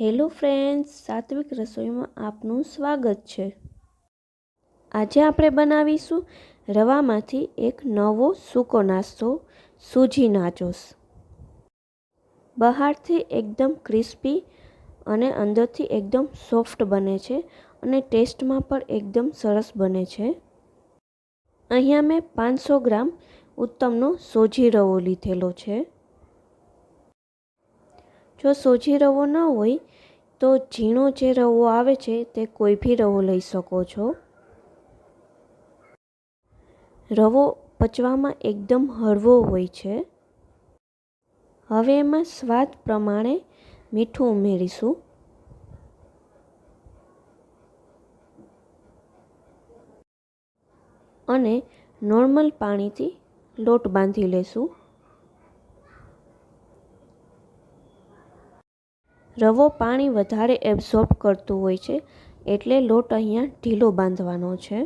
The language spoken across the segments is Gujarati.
હેલો ફ્રેન્ડ્સ, સાત્વિક રસોઈમાં આપનું સ્વાગત છે. આજે આપણે બનાવીશું રવામાંથી એક નવો સૂકો નાસ્તો, સૂજી નાચોસ. બહારથી એકદમ ક્રિસ્પી અને અંદરથી એકદમ સોફ્ટ બને છે અને ટેસ્ટમાં પણ એકદમ સરસ બને છે. અહીંયા મેં પાંચસો ગ્રામ ઉત્તમનો સોજી રવો લીધેલો છે. જો સોજી રવો ન હોય, તો ઝીણો જે રવો આવે છે, તે કોઈ બી રવો લઈ શકો છો. રવો પચવામાં એકદમ હળવો હોય છે. હવે એમાં સ્વાદ પ્રમાણે મીઠું ઉમેરીશું. અને નોર્મલ પાણીથી લોટ બાંધી લેશું. રવો પાણી વધારે એબ્ઝોર્બ કરતું હોય છે, એટલે લોટ અહીંયા ઢીલો બાંધવાનો છે.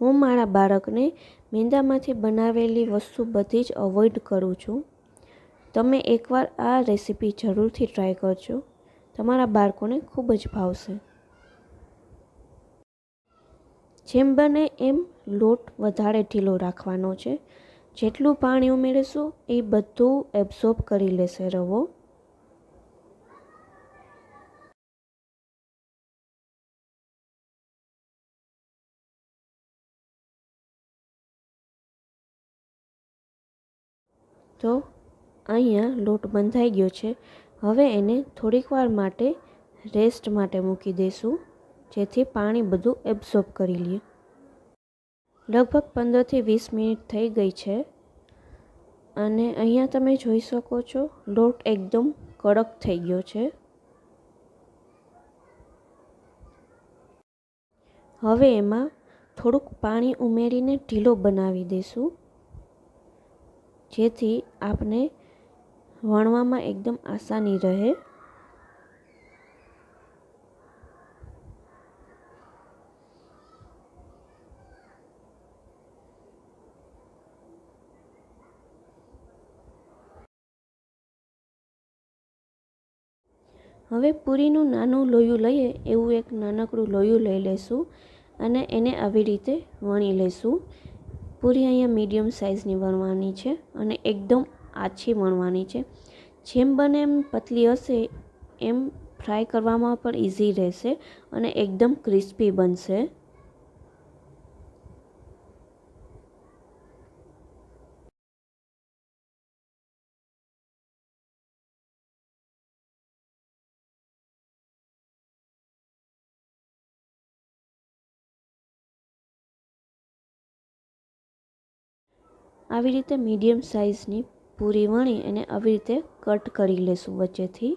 હું મારા બાળકને મેંદામાંથી બનાવેલી વસ્તુ બધી જ અવોઇડ કરું છું. તમે એકવાર આ રેસીપી જરૂરથી ટ્રાય કરજો. તમારા બાળકોને ખૂબ જ ભાવશે. જેમ બને એમ લોટ વધારે ઢીલો રાખવાનો છે. જેટલું પાણી ઉમેરીશું એ બધું એબ્ઝોર્બ કરી લેશે રવો. તો અહીંયા લોટ બંધાઈ ગયો છે. હવે એને થોડીક વાર માટે રેસ્ટ માટે મૂકી દઈશું. જેથી પાણી બધું એબ્ઝોર્બ કરી લઈએ લગભગ પંદરથી વીસ મિનિટ થઈ ગઈ છે અને અહીંયા તમે જોઈ શકો છો લોટ એકદમ કડક થઈ ગયો છે. હવે એમાં થોડુંક પાણી ઉમેરીને ઢીલો બનાવી દઈશું, જેથી આપણે વણવામાં એકદમ આસાની રહે. હવે પૂરીનું નાનું લોયું લઈએ, એવું એક નાનકડું લોયું લઈ લઈશું અને એને આવી રીતે વણી લઈશું પૂરી અહીંયા મીડિયમ સાઇઝની વણવાની છે અને એકદમ આછી વણવાની છે. જેમ બને એમ પતલી હશે, એમ ફ્રાય કરવામાં પણ ઇઝી રહેશે અને એકદમ ક્રિસ્પી બનશે. આવી રીતે મીડિયમ સાઇઝની પૂરી વણી અને આવી રીતે કટ કરી લેશું વચ્ચેથી.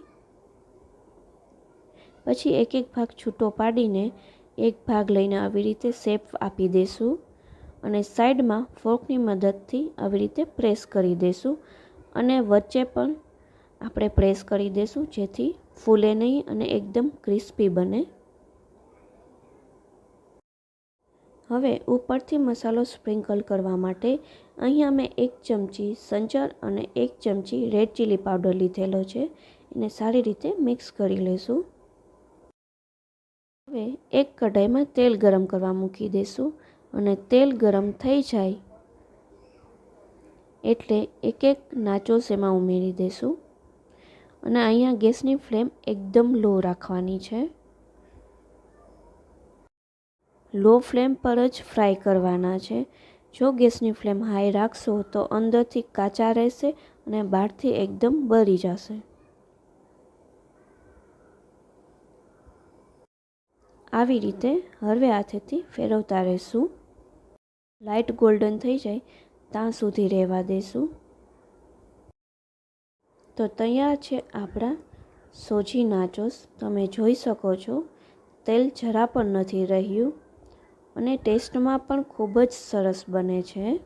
પછી એક એક ભાગ છૂટો પાડીને એક ભાગ લઈને આવી રીતે શેપ આપી દઈશું અને સાઈડમાં ફોર્કની મદદથી આવી રીતે પ્રેસ કરી દઈશું અને વચ્ચે પણ આપણે પ્રેસ કરી દઈશું જેથી ફૂલે નહીં અને એકદમ ક્રિસ્પી બને. હવે ઉપરથી મસાલો સ્પ્રિંકલ કરવા માટે અહીંયા મેં એક ચમચી સંચર અને એક ચમચી રેડ ચીલી પાવડર લીધેલો છે. એને સારી રીતે મિક્સ કરી લઈશું હવે એક કઢાઈમાં તેલ ગરમ કરવા મૂકી દઈશું અને તેલ ગરમ થઈ જાય એટલે એક એક નાચોસ એમાં ઉમેરી દઈશું અને અહીંયા ગેસની ફ્લેમ એકદમ લો રાખવાની છે. લો ફ્લેમ પર જ ફ્રાય કરવાના છે. જો ગેસની ફ્લેમ હાઈ રાખશો તો અંદરથી કાચા રહેશે અને બહારથી એકદમ બળી જશે. આવી રીતે હળવે હાથેથી ફેરવતા રહીશું. લાઇટ ગોલ્ડન થઈ જાય ત્યાં સુધી રહેવા દઈશું તો તૈયાર છે આપણા સોજી નાચોસ. તમે જોઈ શકો છો, તેલ જરા પણ નથી રહ્યું. અને ટેસ્ટમાં પણ ખૂબ જ સરસ બને છે.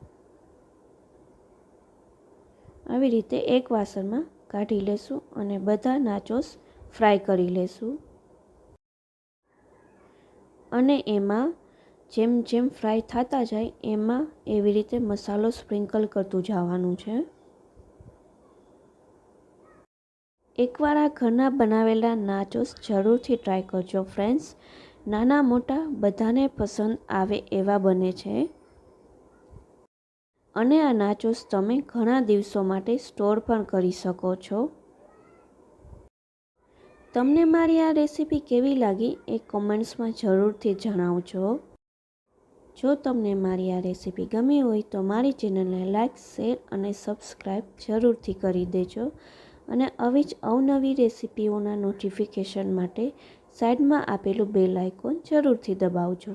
આવી રીતે એક વાસણમાં કાઢી લેશું અને બધા નાચોસ ફ્રાય કરી લેશું. અને એમાં જેમ જેમ ફ્રાય થતા જાય, એમાં એવી રીતે મસાલો સ્પ્રિંકલ કરતું જવાનું છે. એકવાર આ ઘરના બનાવેલા નાચોસ જરૂરથી ટ્રાય કરજો ફ્રેન્ડ્સ નાના મોટા બધાને પસંદ આવે એવા બને છે. અને આ નાચોસ તમે ઘણા દિવસો માટે સ્ટોર પણ કરી શકો છો. તમને મારી આ રેસીપી કેવી લાગી એ કોમેન્ટ્સમાં જરૂરથી જણાવજો. જો તમને મારી આ રેસીપી ગમી હોય તો મારી ચેનલને લાઇક શેર અને સબસ્ક્રાઈબ જરૂરથી કરી દેજો. અને આવી જ અવનવી રેસીપીઓના નોટિફિકેશન માટે સાઈડમાં આપેલું બેલ આઇકોન જરૂરથી દબાવજો.